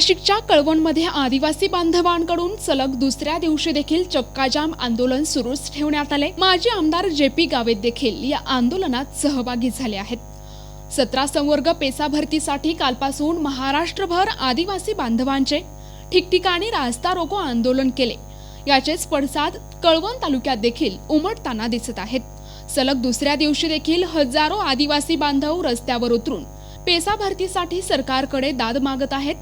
नाशिकच्या कळवणमध्ये आदिवासी बांधवांकडून सलग दुसऱ्या दिवशी देखील चक्काजाम आंदोलन सुरूच ठेवण्यात आले. माजी आमदार जे पी गावेत देखील या आंदोलनात सहभागी झाले आहेत. सतरा संवर्ग पेसा भरतीसाठी कालपासून महाराष्ट्रभर आदिवासी बांधवांचे ठिकठिकाणी रास्ता रोको आंदोलन केले. याचेच पडसाद कळवण तालुक्यात देखील उमटताना दिसत आहेत. सलग दुसऱ्या दिवशी देखील हजारो आदिवासी बांधव रस्त्यावर उतरून पेसा भरतीसाठी सरकारकडे दाद मागत आहेत.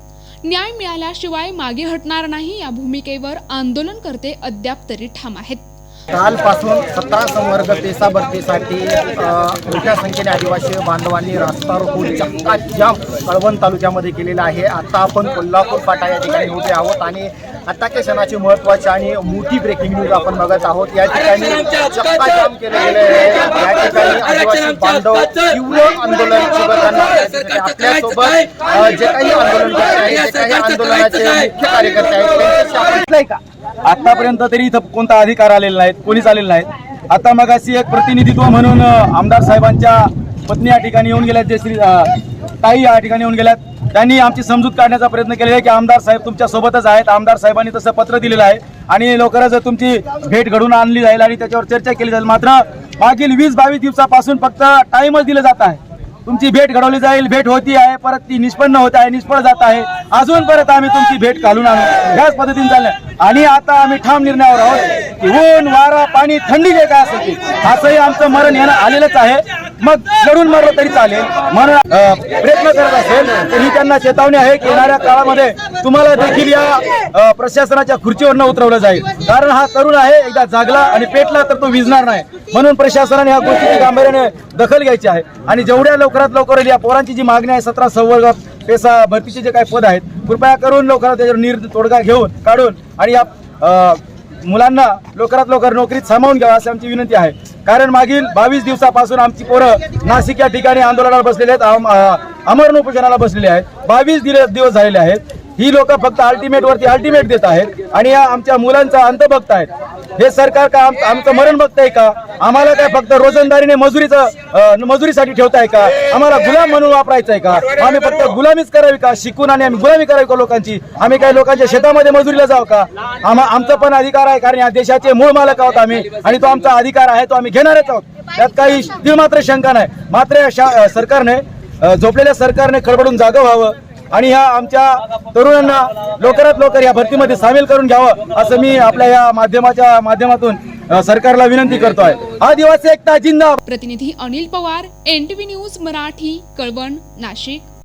न्याय मिळाल्याशिवाय मागे हटणार नाही या भूमिकेवर आंदोलनकर्ते अद्याप तरी ठाम आहेत. कालपासून सतरा संवर्ग पेसा भरतीसाठी मोठ्या संख्येने आदिवासी बांधवांनी रास्ता रोको चक्काजाम कळवण तालुक्यामध्ये केलेला आहे. आता आपण कोल्हापूर फाटा या ठिकाणी उभे आहोत आणि आताच्या क्षणाची महत्त्वाची आणि मोठी ब्रेकिंग न्यूज आपण बघत आहोत. या ठिकाणी चक्काजाम केले गेले आहे. या ठिकाणी आदिवासी बांधव तीव्र आंदोलन करताना आपल्यासोबत जे काही आंदोलन करत आहेत जे काही आंदोलनाचे मुख्य कार्यकर्ते आहेत त्यांच्याशी आपण इथलं आहे का? आतापर्यंत तरी इथं कोणता अधिकार आलेला नाहीत कोणीच आलेला नाही आता मग अशी एक प्रतिनिधित्व म्हणून आमदार साहेबांच्या पत्नी या ठिकाणी येऊन गेल्यात जे श्री ताई या ठिकाणी येऊन गेल्यात. त्यांनी आमची समजूत काढण्याचा प्रयत्न केलेला आहे की आमदार साहेब तुमच्या सोबतच आहेत. आमदार साहेबांनी तसं पत्र दिलेलं आहे. आणि लवकरच तुमची भेट घडून आणली जाईल आणि त्याच्यावर चर्चा केली जाईल. मात्र मागील वीस बावीस दिवसापासून फक्त टाइमच दिलं जात आहे. तुमची भेट घडवली जाईल भेट होती आहे परत ती निष्पन्न होत आहे निष्फळ जात आहे. अजून परत आम्ही तुमची भेट घालून आणू. याच पद्धतीने चाललंय. आणि आता आम्ही ठाम निर्णयावर आहोत की ऊन वारा पाणी थंडी जे काय असेल असंही आमचं मरण येणं आलेलंच आहे. मग लढून मरलं तरी चालेल. म्हणून प्रयत्न करत असेल तर ही त्यांना चेतावणी आहे की येणाऱ्या काळामध्ये तुम्हाला देखील या प्रशासनाच्या खुर्चीवरनं उतरवलं जाईल. कारण हा तरुण आहे एकदा जागला आणि पेटला तर तो विजणार नाही. म्हणून प्रशासनाने या गोष्टीची गांभीर्याने दखल घ्यायची आहे. आणि जेवढ्या लवकरात लवकर या पोरांची जी मागणी आहे सतरा संवर्ग पेसा भरतीचे जे काही पद आहेत कृपया करून लवकरात त्याच्यावर निर तोडगा घेऊन काढून आणि या मुलांना लवकरात लवकर नोकरीत सामावून घ्यावा अशी आमची विनंती आहे. कारण मागील बावीस दिवसापासून आमची पोरं नाशिक या ठिकाणी आंदोलनाला बसलेले आहेत. अमरण उपोषणाला बसलेले आहेत. बावीस दिवस झालेले आहेत. ही लोक फक्त अल्टिमेट वरती अल्टिमेट देत आहेत आणि या आमच्या मुलांचा अंत आहेत. हे सरकार का आमचं मरण बघताय का? आम्हाला काय फक्त रोजंदारीने मजुरीचं मजुरीसाठी ठेवताय का? आम्हाला गुलाम म्हणून वापरायचंय का? आम्ही फक्त गुलामीच करावी का? शिकून आणि आम्ही गुलामी करावी का लोकांची? आम्ही काय लोकांच्या शेतामध्ये मजुरीला जाऊ का? आम्हा आमचा पण अधिकार आहे कारण या देशाचे मूळ मालक आहोत आम्ही आणि तो आमचा अधिकार आहे तो आम्ही घेणारच आहोत. त्यात काही दिल मात्र शंका नाही. मात्र या शा- सरकारने झोपलेल्या सरकारने खडबडून जागं व्हावं. आणि ह्या आमच्या तरुणांना लवकरात लवकर या भरतीमध्ये सामील करून घ्यावं असं मी आपल्या या माध्यमाच्या माध्यमातून सरकारला विनंती करतो आहे आदिवासी एकता जिंदा प्रतिनिधी अनिल पवार एनटीव्ही न्यूज मराठी कळवण नाशिक.